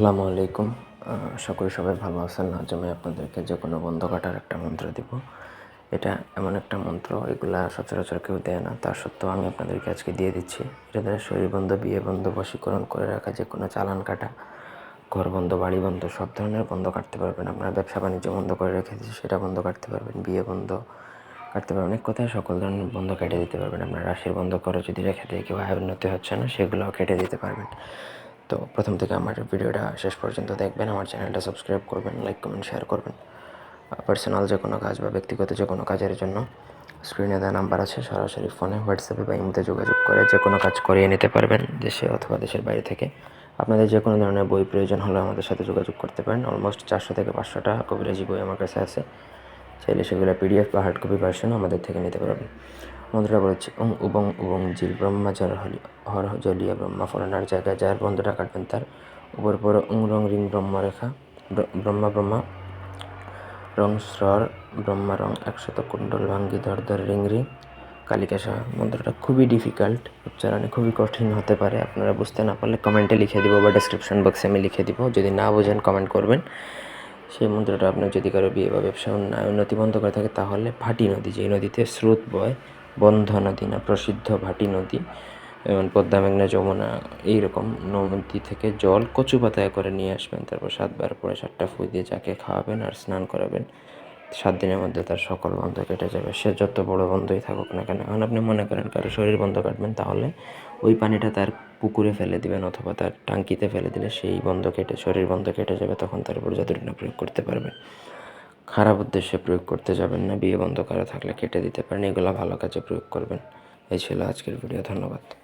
আসসালামু আলাইকুম। করি সবাই ভালো আছেন। আজ আমি আপনাদেরকে যে কোনো বন্ধ কাটার একটা মন্ত্র দিব। এটা এমন একটা মন্ত্র, এগুলা সচরাচর কেউ দেয় না। তা সত্ত্বেও আমি আপনাদেরকে আজকে দিয়ে দিচ্ছি। এটা দ্বারা শরীর বন্ধ বিয়ে বন্ধ বশীকরণ করে রাখা যে কোনো চালান কাটা ঘর বন্ধ বাড়ি বন্ধ সব ধরনের বন্ধ কাটতে পারবেন। আপনার ব্যবসা বাণিজ্য বন্ধ করে রেখেছি সেটা বন্ধ কাটতে পারবেন। বিয়ে বন্ধ কাটতে পারবেন। অনেক কথায় সকল ধরনের বন্ধ কেটে দিতে পারবেন। আপনার রাশির বন্ধ করে যদি রেখে দিয়ে, কেউ উন্নতি হচ্ছে না, সেগুলোও কেটে দিতে পারবেন। তো প্রথম থেকে আমার ভিডিওটা শেষ পর্যন্ত দেখবেন, আমার চ্যানেলটা সাবস্ক্রাইব করবেন লাইক কমেন্ট শেয়ার করবেন। পার্সোনাল যে কোনো কাজ বা ব্যক্তিগত যে কোনো কাজের জন্য স্ক্রিনে দেওয়া নাম্বার আছে, সরাসরি ফোনে হোয়াটসঅ্যাপে বা ইমোতে যোগাযোগ করে যে কোনো কাজ করিয়ে নিতে পারবেন দেশে অথবা দেশের বাইরে থেকে। আপনাদের যে কোনো ধরনের বই প্রয়োজন হলে আমাদের সাথে যোগাযোগ করতে পারেন। অলমোস্ট চারশো থেকে পাঁচশোটা কবিরাজি বই আমার কাছে আছে। চাইলে সেগুলো পিডিএফ বা হার্ড কপি ভার্সনও আমাদের থেকে নিতে পারবেন। মন্ত্রটা বলেছি উং, উবং উবং, জিল, ব্রহ্মা জর হলি, হর, জলিয়া, ব্রহ্মা, ফলানার জায়গায় যার বন্ধটা কাটবেন তার উপর পর উং, রং, রিং ব্রহ্মা রেখা ব্রহ্মা ব্রহ্মা, রং, স্রর, ব্রহ্মা, রং, একশত কুণ্ডল ভাঙ্গি, ধর ধর, রিং রিং কালিকাশা মন্ত্রটা খুবই ডিফিকাল্ট উচ্চারণে খুবই কঠিন হতে পারে। আপনারা বুঝতে না পারলে কমেন্টে লিখে দিব বা ডেসক্রিপশন বক্সে আমি লিখে দিব। যদি না বোঝেন কমেন্ট করবেন। সেই মন্ত্রটা আপনার যদি কারও বিয়ে বা ব্যবসা উন্নতি বন্ধ করে থাকে, তাহলে ভাটি নদী, যে নদীতে স্রোত বয়, বন্ধ নদী না, প্রসিদ্ধ ভাটি নদী পদ্মা, মেঘনা, যমুনা, এইরকম নদী থেকে জল কচু পাতায় করে নিয়ে আসবেন। তারপর সাতবার পরে সাতটা ফুঁ দিয়ে যাকে খাওয়াবেন আর স্নান করাবেন, সাত দিনের মধ্যে তার সকল বন্ধ কেটে যাবে। সে যত বড় বন্ধই থাকুক না কেন, এখন আপনি মনে করেন কারও শরীর বন্ধ কাটবেন, তাহলে ওই পানিটা তার পুকুরে ফেলে দিবেন অথবা তার টাঙ্কিতে ফেলে দিলে সেই বন্ধ কেটে, শরীর বন্ধ কেটে যাবে, তখন তার উপর যতটুকু প্রয়োগ করতে পারবেন। খারাপ উদ্দেশ্যে প্রয়োগ করতে যাবেন না, বিয়ে বন্ধ করা থাকলে কেটে দিতে পারেন, এগুলো ভালো কাজে প্রয়োগ করবেন। এই ছিল আজকের ভিডিও, ধন্যবাদ।